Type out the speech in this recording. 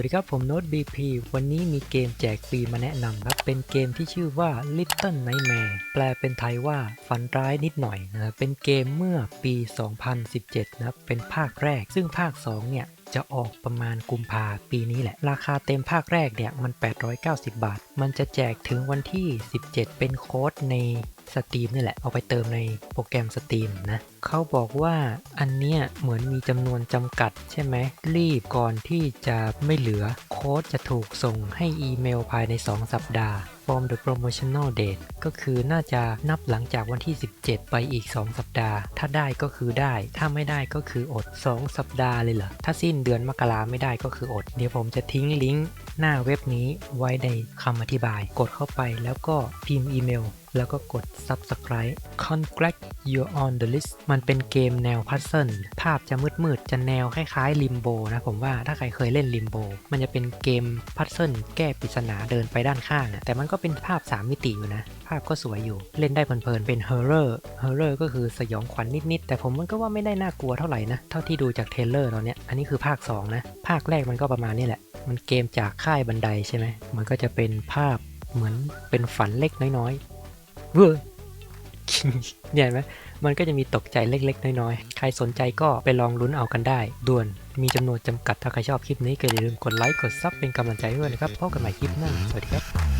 วัสดีครับผมโน้ต BP วันนี้มีเกมแจกฟรีมาแนะนำครับ เป็นเกมที่ชื่อว่า Little Nightmare แปลเป็นไทยว่าฝันร้ายนิดหน่อยนะครับเป็นเกมเมื่อปี 2017 นะเป็นภาคแรก ซึ่งภาค 2 เนี่ยจะออกประมาณกุมภาปีนี้แหละ ราคาเต็มภาคแรกเนี่ยมัน 890 บาท มันจะแจกถึงวันที่ 17 เป็นโค้ดใน สตรีมนี่แหละ เอาไปเติมในโปรแกรมสตรีมนะเขาบอกว่าอันเนี้ยเหมือนมีจำนวนจำกัดใช่ไหม รีบก่อนที่จะไม่เหลือ โค้ดจะถูกส่งให้อีเมลภายใน 2 สัปดาห์ from the promotional date ก็คือน่าจะนับหลังจากวันที่ 17 ไปอีก 2 สัปดาห์ ถ้าได้ก็คือได้ ถ้าไม่ได้ก็คืออด 2 สัปดาห์เลยเหรอ ถ้าสิ้นเดือนมกราไม่ได้ก็คืออด เดี๋ยวผมจะทิ้งลิงก์ หน้าเว็บนี้ไว้ในคำอธิบาย กดเข้าไปแล้วก็พิมพ์อีเมล แล้วก็กด subscribe congrats you're on the list มันเป็นเกมแนวพัซเซิลภาพจะมืดๆ จะแนวคล้ายๆ Limbo นะผมว่าถ้าใครเคยเล่น Limbo มันจะเป็นเกมพัซเซิลแก้ปริศนาเดินไปด้านข้างอะแต่มันก็เป็นภาพ 3 มิติอยู่นะ ภาพก็สวยอยู่ เล่นได้เพลินๆ เป็น horror horror ก็คือสยองขวัญนิดๆ แต่ผมมันก็ว่าไม่ได้น่ากลัวเท่าไหร่นะ เท่าที่ดูจากเทเลอร์ตอนเนี้ยอันนี้คือภาค 2 นะ ภาคแรกมันก็ประมาณนี้แหละ มันเกมจากค่ายบันไดใช่ไหม มันก็จะเป็นภาพเหมือนเป็นฝันเล็กน้อยๆ เว้ยเนี่ยเห็นไหมมันก็จะมีตกใจเล็กๆ น้อยๆ ใครสนใจก็ไปลองลุ้นเอากันได้ ด่วน มีจำนวนจำกัด ถ้าใครชอบคลิปนี้ก็อย่าลืมกดไลค์ กดซับเป็นกำลังใจด้วยนะครับ พบกันใหม่คลิปหน้า สวัสดีครับ